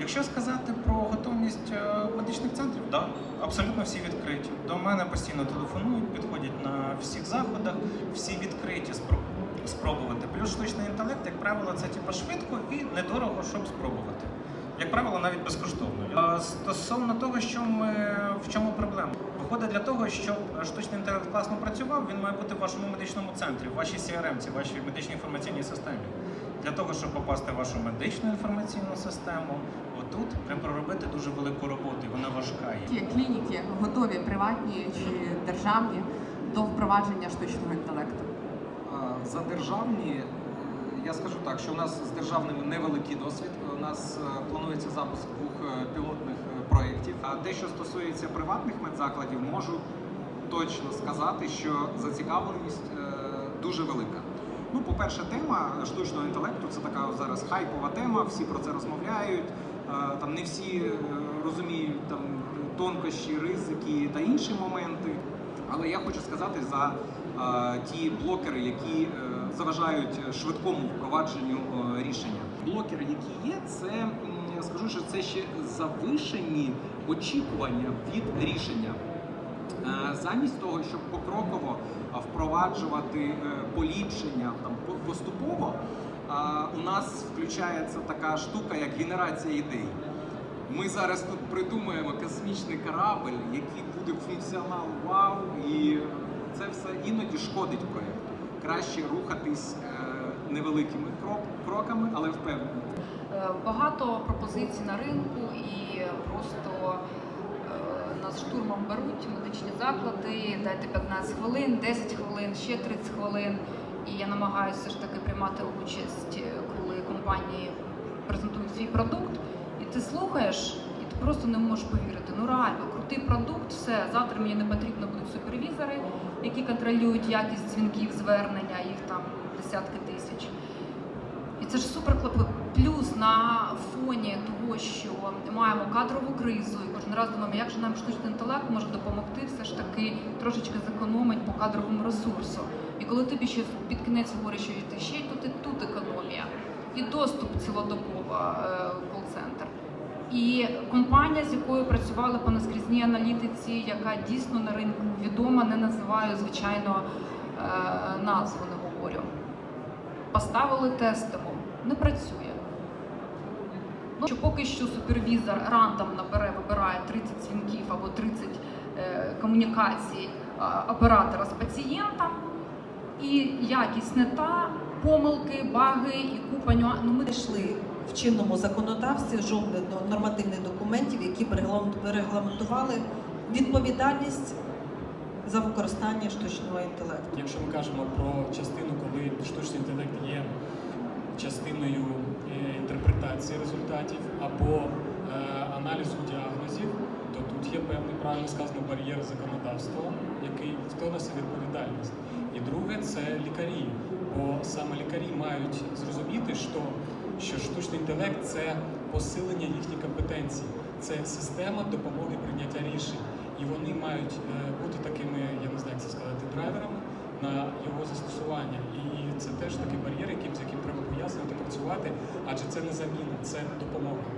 Якщо сказати про готовність е, медичних центрів, да, абсолютно всі відкриті. До мене постійно телефонують, підходять на всіх заходах, всі відкриті спробувати. Плюс штучний інтелект, як правило, це типу швидко і недорого, щоб спробувати. Як правило, навіть безкоштовно. Стосовно того, що ми в чому проблема? Виходить для того, щоб штучний інтелект класно працював, він має бути в вашому медичному центрі, в вашій CRM, вашій медичній інформаційній системі. Для того, щоб попасти в вашу медичну інформаційну систему, отут треба проробити дуже велику роботу, і вона важка. є. Є клініки готові приватні чи державні до впровадження штучного інтелекту. За державні, е, я скажу так, що у нас з державними невеликий досвід. У нас е, планується запуск двох е, пілотних проєктів. А те, що стосується приватних медзакладів, можу точно сказати, що зацікавленість дуже велика. Ну, по-перше, тема штучного інтелекту це така зараз хайпова тема, всі про це розмовляють. Е, Там не всі е, розуміють там тонкощі, ризики та інші моменти. Але я хочу сказати за е, ті блокери, які заважають швидкому впровадженню рішення. Блокери, які є, це я скажу, що це ще завишені очікування від рішення. Е, Замість того, щоб покроково впроваджувати е, поліпшення там поступово, у нас включається така штука, як генерація ідей. Ми зараз тут придумаємо космічний корабль, який буде функціонал вау, і це все іноді шкодить проєкту. Краще рухатись е, невеликими кроками, але впевнено. Е, Багато пропозицій на ринку і просто е, нас штурмом беруть заклади, дайте 15 хвилин, 10 хвилин, ще 30 хвилин. І я намагаюся все ж таки приймати участь, е, коли компанії презентують свій продукт, і ти слухаєш, і ти просто не можеш повірити. Ну реально, крутий продукт, все, завтра мені не потрібно будуть супервізори, які контролюють якість дзвінків, звернення, їх там десятки тисяч. І це ж супер класно. Плюс на фоні що маємо кадрову кризу, і кожен раз думаємо, як же нам штучний інтелект може допомогти все ж таки трошечки зекономить по кадровому ресурсу. І коли тобі ще під кінець говорять, що ти ще й тут і тут економія, і доступ цілодобова е, кол-центр. І компанія, з якою працювали по наскрізній аналітиці, яка дійсно на ринку відома, не називаю звичайно е, назву, не говорю. Поставили тестимо, не працює. Ну, що поки що супервізор рандомно бере, вибирає 30 дзвінків або 30 е, комунікацій а, оператора з пацієнтом, і якість не та, помилки, баги і купа нюансів. Ну, ми знайшли в чинному законодавстві жодних нормативних документів, які б регламент- регламентували відповідальність за використання штучного інтелекту. Якщо ми кажемо про частину, коли штучний інтелект є частиною е, інтерпретації результатів або е, аналізу діагнозів, то тут є певний правильно сказано бар'єр законодавства, який хто несе відповідальність. І друге це лікарі, бо саме лікарі мають зрозуміти, що, що штучний інтелект це посилення їхніх компетенцій, це система допомоги прийняття рішень. І вони мають е, бути такими, я не знаю, як це сказати, драйверами на його застосування. І це теж такий бар'єр, яким, з яким треба пояснювати, працювати, адже це не заміна, це допомога.